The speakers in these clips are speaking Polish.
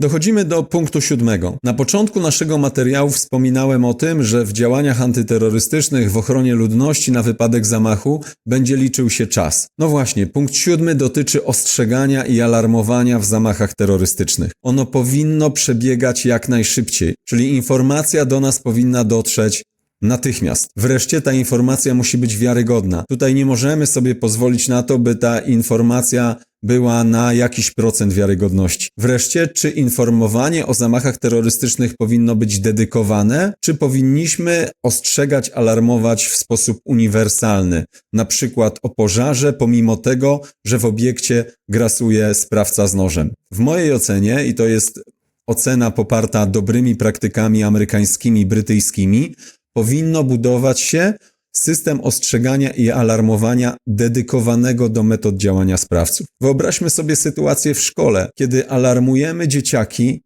Dochodzimy do punktu siódmego. Na początku naszego materiału wspominałem o tym, że w działaniach antyterrorystycznych w ochronie ludności na wypadek zamachu będzie liczył się czas. No właśnie, punkt siódmy dotyczy ostrzegania i alarmowania w zamachach terrorystycznych. Ono powinno przebiegać jak najszybciej, czyli informacja do nas powinna dotrzeć Natychmiast. Wreszcie ta informacja musi być wiarygodna. Tutaj nie możemy sobie pozwolić na to, by ta informacja była na jakiś procent wiarygodności. Wreszcie, czy informowanie o zamachach terrorystycznych powinno być dedykowane, czy powinniśmy ostrzegać, alarmować w sposób uniwersalny, na przykład o pożarze, pomimo tego, że w obiekcie grasuje sprawca z nożem. W mojej ocenie, i to jest ocena poparta dobrymi praktykami amerykańskimi, brytyjskimi, powinno budować się system ostrzegania i alarmowania dedykowanego do metod działania sprawców. Wyobraźmy sobie sytuację w szkole, kiedy alarmujemy dzieciaki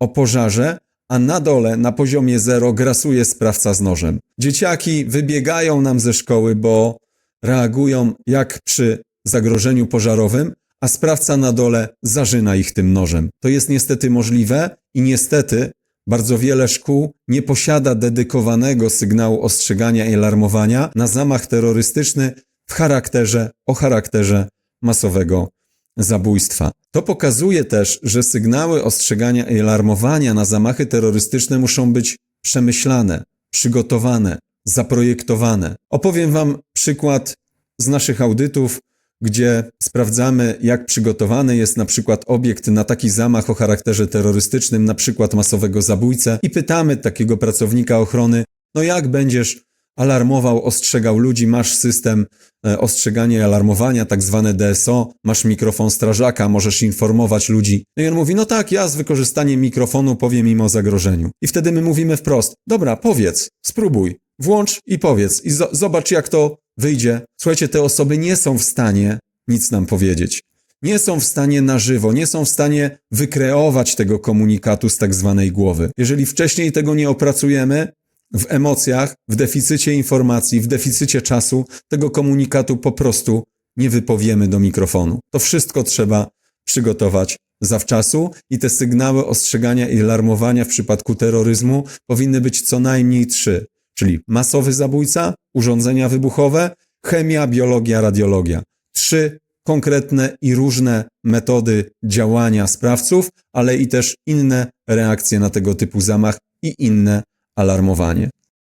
o pożarze, a na dole, na poziomie zero, grasuje sprawca z nożem. Dzieciaki wybiegają nam ze szkoły, bo reagują jak przy zagrożeniu pożarowym, a sprawca na dole zarzyna ich tym nożem. To jest niestety możliwe i niestety bardzo wiele szkół nie posiada dedykowanego sygnału ostrzegania i alarmowania na zamach terrorystyczny w charakterze, o charakterze masowego zabójstwa. To pokazuje też, że sygnały ostrzegania i alarmowania na zamachy terrorystyczne muszą być przemyślane, przygotowane, zaprojektowane. Opowiem Wam przykład z naszych audytów, gdzie sprawdzamy, jak przygotowany jest na przykład obiekt na taki zamach o charakterze terrorystycznym, na przykład masowego zabójcę, i pytamy takiego pracownika ochrony, no jak będziesz alarmował, ostrzegał ludzi, masz system e, ostrzegania i alarmowania, tak zwane DSO, masz mikrofon strażaka, możesz informować ludzi. No i on mówi, no tak, ja z wykorzystaniem mikrofonu powiem im o zagrożeniu. I wtedy my mówimy wprost, dobra, powiedz, spróbuj, włącz i powiedz i zo- zobacz jak to wyjdzie. Słuchajcie, te osoby nie są w stanie nic nam powiedzieć. Nie są w stanie na żywo, nie są w stanie wykreować tego komunikatu z tak zwanej głowy. Jeżeli wcześniej tego nie opracujemy, w emocjach, w deficycie informacji, w deficycie czasu, tego komunikatu po prostu nie wypowiemy do mikrofonu. To wszystko trzeba przygotować zawczasu i te sygnały ostrzegania i alarmowania w przypadku terroryzmu powinny być co najmniej trzy, czyli masowy zabójca, urządzenia wybuchowe, chemia, biologia, radiologia. Trzy konkretne i różne metody działania sprawców, ale i też inne reakcje na tego typu zamach i inne alarmowanie.